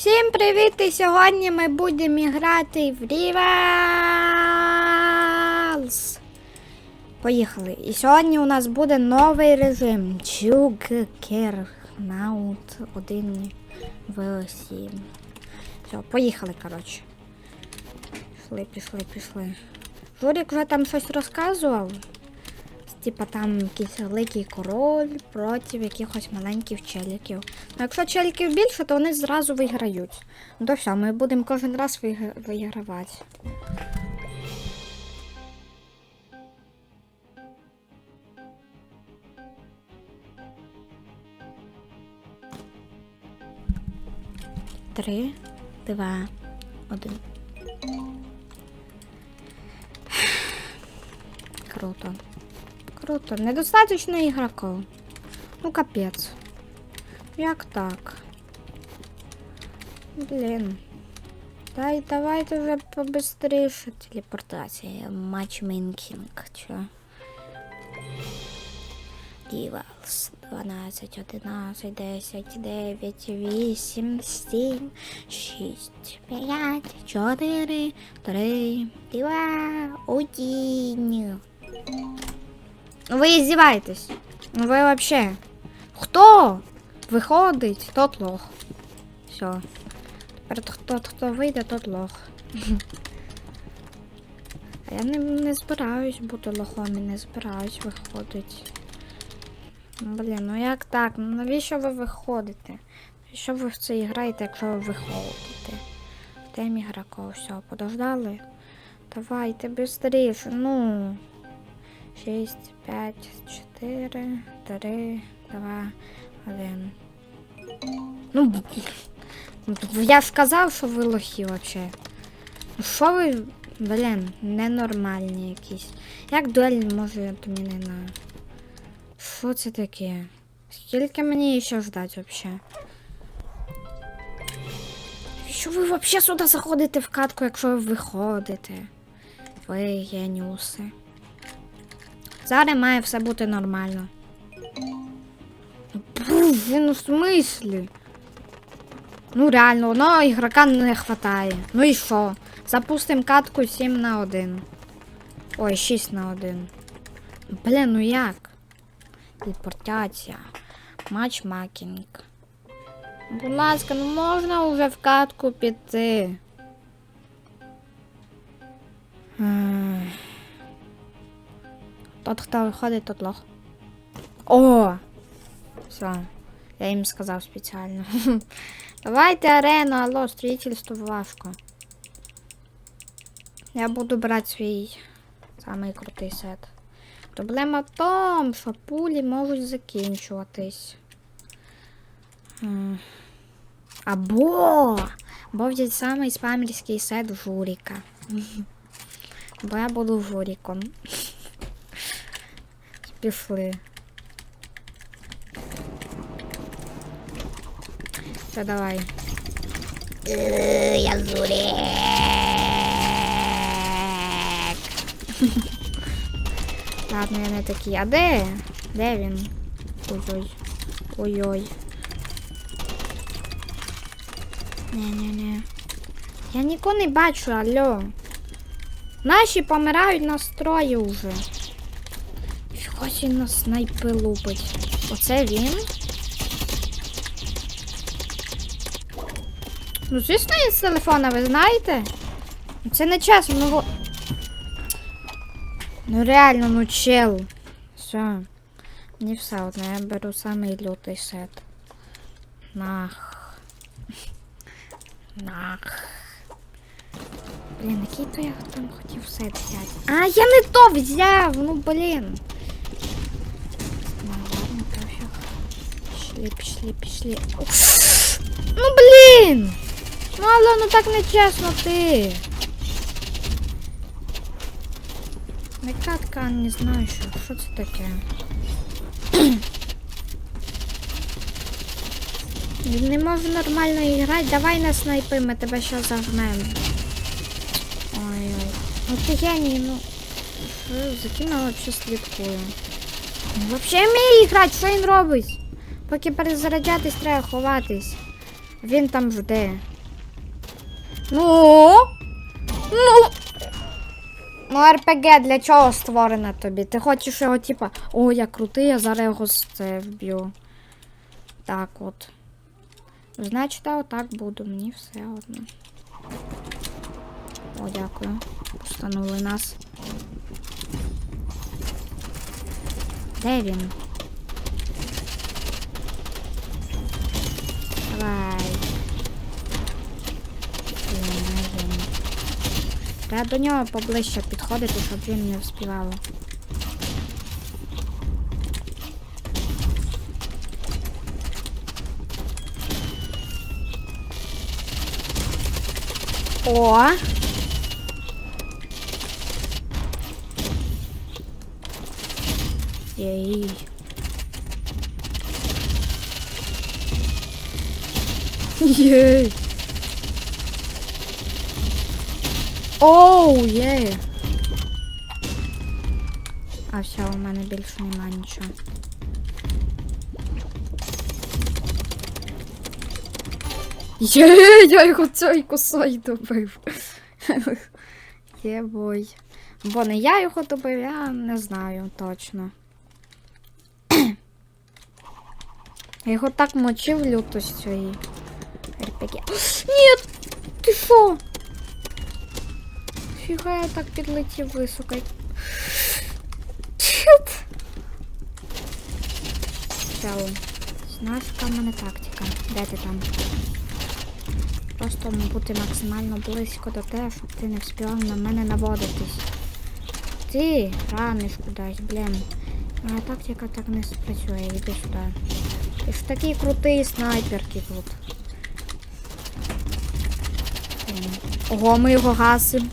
Всім привіт! І сьогодні ми будемо грати в Rivals. Поїхали. І сьогодні у нас буде новий режим Джукернаут 1 в 7. Все, поїхали, коротше. Пішли, пішли, пішли. Журик вже там щось розказував. Типа там якийсь великий король проти якихось маленьких челіків. Ну, якщо челіків більше, то вони зразу виграють. Ну то все, ми будемо кожен раз вигравати. Три, два, один. Круто. Круто. Недостаточно ігроків. Ну, капець. Як так? Блін. Дай, давайте вже побыстріше телепортація. Матчмейкінг. Чо? Дівалс. 12, 11, 10, 9, 8, 7, 6, 5, 4, 3, 2, 1. Ви издеваетесь? Ви вообще? Хто виходить, тот лох. Все. Тепер хто, вийде, тот лох. А я не, не збираюсь бути лохом і не збираюсь виходити. Ну, Блін, ну як так? Ну навіщо ви виходите? Що ви в це граєте, якщо ви виходите? В темі граков, все, подождали? Давайте быстріше, ну. 6, 5, 4, 3, 2, 1. Ну, я ж сказав, що ви лохи вообще. Ну, Що ви, блін, ненормальні якісь. Як дуель може до мене на. Що це таке? Скільки мені ще ждать вообще? Що ви вообще сюди заходите в катку, якщо ви виходите? Ви геніуси. Зараз має все бути нормально. Буф, він у смислі? Ну реально, одного ігрока не хватає. Ну і що? Запустим катку 7 на 1. Ой, 6 на 1. Блін, ну як? Телепортація. Матчмакінг. Будь ласка, ну можна вже в катку піти. Тот, хто виходить, тот лох. О! Все. Я їм сказав спеціально. Давайте арену, алло, строительство важко. Я буду брати свій самий крутий сет. Проблема в тому, що пулі можуть закінчуватись. Або! Або взять самий спамерський сет журіка. Бо я буду журіком. Пішли. Все, давай. Я зурек. Ладно, я не такий. А де? Де він? Ой-ой. Ой-ой. Не-не-не. Я нікого не бачу, алло. Наші помирають на строї вже. Ось він нас снайпи лупить. Оце він? Ну, звісно, він з телефона, ви знаєте? Ну, Це не чесно, ну. Ну реально, ну чел. Все. Мені все одно, я беру самий лютий сет. Нах. Нах. Блін, який то я там хотів сет взяти. А, я не то взяв! Ну блін. Пішли, пішли, пішли. Ну блін! Ну але ну так не чесно ти. Не катка, не знаю що. Що це таке? Не може нормально грати. Давай на снайпи, ми тебе ще загнемо. Ой-ой. Ну ти геній, ну. За ким я взагалі слідкую? Взагалі вміє грати, що він робить? Поки перезаряджатись, треба ховатись. Він там жде. Ну. Ну. Ну, РПГ для чого створена тобі? Ти хочеш його, типа, о, я крутий, я зараз його з це вб'ю. Так от. Значить, я отак буду, мені все одно. О, дякую. Установили нас. Де він? Давай. Треба до нього поближче підходити, щоб він не вспівав. О! Єй. Єй. Оу, є. А все, у мене більше нема нічого. Є, я його цією косою добив. Є бой. Бо не я його добив, я не знаю точно. Я його так мочив люто цієї РПГ. Ні! Ти що? Фіга я так підлетів високо. Чит. Чао. Знаєш, яка в мене тактика? Де ти там? Просто бути максимально близько до тебе, щоб ти не встигав на мене наводитись. Ти раниш кудись, блін. Моя тактика так не спрацює, іди сюди. Ти ж такий крутий снайперки тут. Ого, ми його гасим.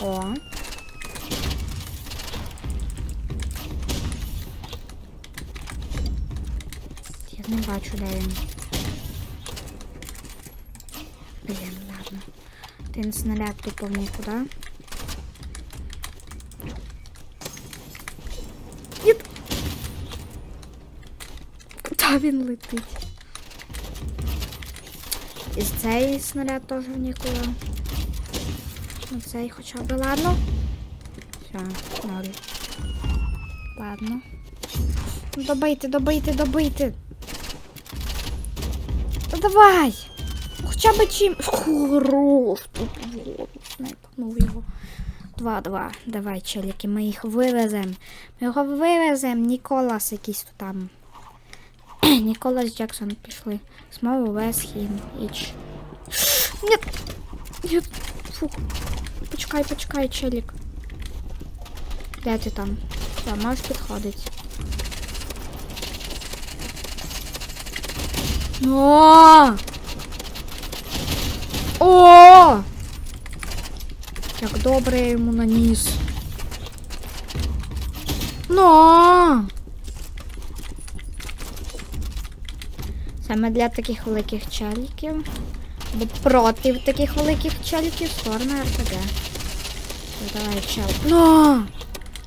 О. Я не бачу, де він. Блін, ладно. Ти снаряд тупо в нікуди. Ні. Куди він летить? І цей снаряд теж в нікуди. Ну цей хоча б ладно. Все, ноль. Ладно. Ну, Добийте, добийте, добийте. Та давай! Хоча б чим. Хорош! Тут снайпнув його. Два-два. Давай, челіки, ми їх вивеземо. Ми його вивеземо. Ніколас якийсь тут там. Ніколас Джексон пішли. Знову Весхім. Іч. Нет! Нет! Фух. Почекай, почекай, челік. Де ти там? Все, можеш підходити. О! О! Як добре я йому наніс. Но! Саме для таких великих челіків. Бо проти таких великих челіків створена РПГ. Ну, Давай, чел. Но!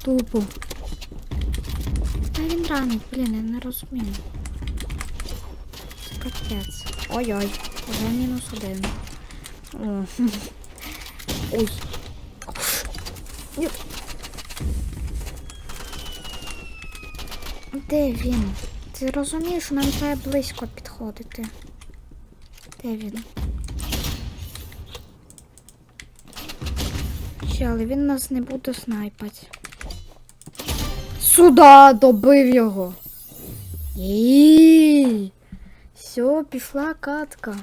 Тупо. Та він ранить, блін, я не розумію. Капець. Ой-ой, вже мінус один. О. Ой. Ні. Де він? Ти розумієш, нам треба близько підходити. Де він? Ще, але він нас не буде снайпати. Сюда добив його. І все, пішла катка.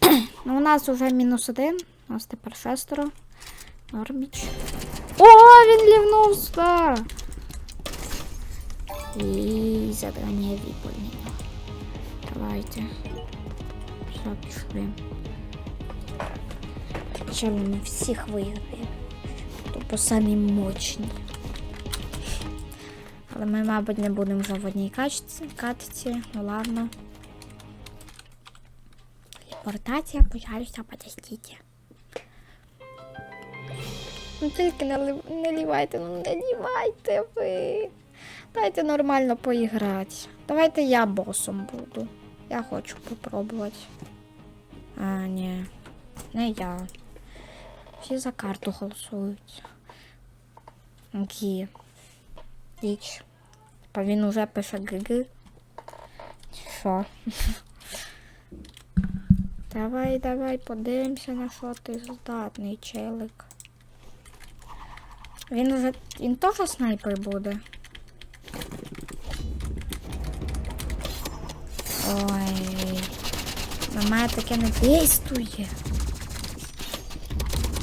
ну, у нас вже мінус один. У нас тепер шестеро. Норміч. О, він лівнув сюди. І задання виконано. Давайте. Все, пішли. Ще ми всіх виграємо. Тобто самі мощні. Але ми, мабуть, не будемо вже в одній качці, катці. Ну ладно. Телепортація, пожалуйста, подождите. Ну тільки не, ли- лівайте, ну не лівайте ви. Дайте нормально поіграти. Давайте я босом буду. Я хочу попробувати. А, ні. Не я. Всі за карту голосують. Гі. Річ. Типа він уже пише ГГ. Що? давай, давай, подивимося, на що ти здатний, челик. Він уже. Він теж снайпер буде. Ой. На мене таке не дійствує.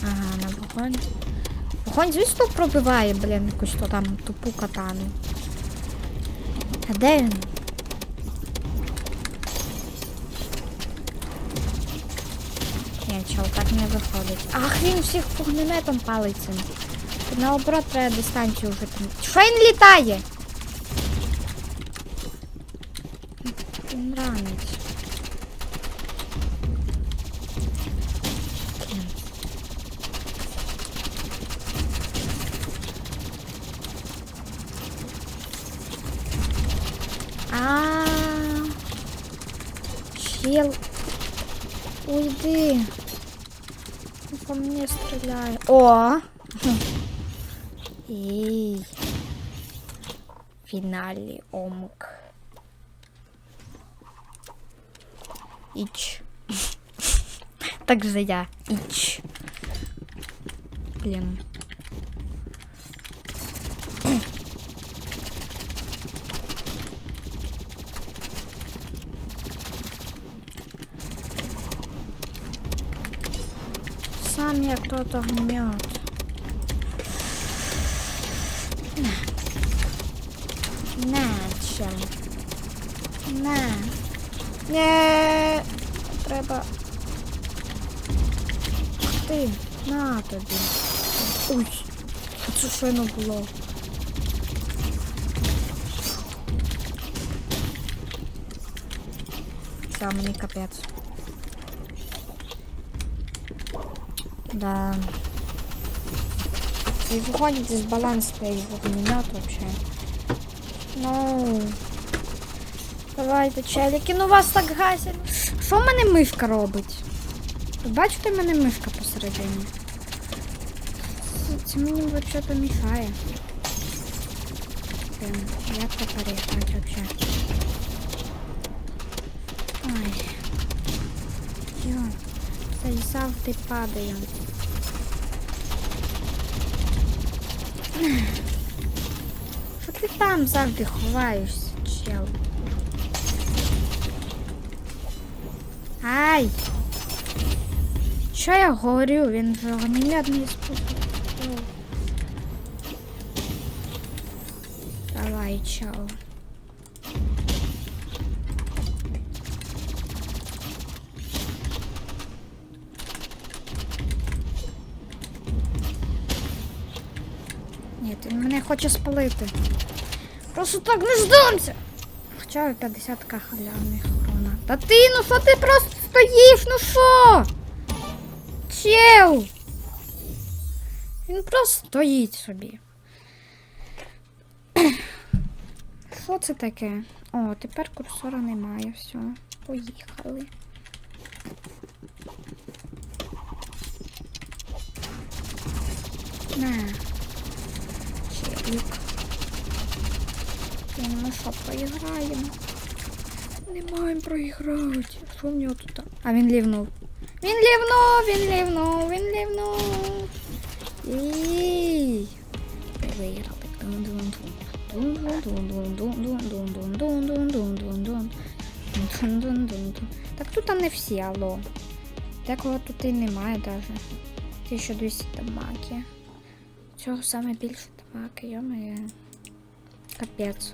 Ага, на вогонь. Вогонь, звісно, пробиває, блін, якусь то там тупу катану. А де він? Ні, чел, так не виходить. Ах, він всіх вогнеметом палить цим. Наоборот, треба дистанцію вже там. Що він літає? Він ранить. А. Чел. Уйди. Он по мне стреляет. О! И финальный омк. Ич. Так же я. Ич. Блин. Сам я кто-то гнет. На, чел. На. Не. Треба. Ти, на тобі. Ой, а це щойно було. Все, мені капець. Да. И выходит из баланса стоит вогнемет вообще. Ну. Давайте, челики, ну вас так гасять. Що в мене мишка робить? Ви Бачите, в мене мишка посередині. Це- мені взагалі мішає. Як тепер грати вообще? Ой. Йо. Завжди падаю. Що ти там завжди ховаєшся, чел? Ай! Що я говорю? Він огнемедний спосіб. О. Давай, чел. Ні, він мене хоче спалити. Просто так не здамся. Хоча б 50 к халявних хрона. Та ти, ну що ти просто стоїш? Ну що? Чел! Він просто стоїть собі. Що це таке? О, тепер курсора немає. Все, поїхали. На. Челік. Ми що, проіграємо? Не маємо проіграти. Що в нього тут? А він лівнув. Він лівнув, він лівнув, він лівнув. Ій. Виграли. Так тут там не всі, алло. Такого тут і немає навіть. 1200 дамаки. Цього саме більше табаки, йомає. Капець.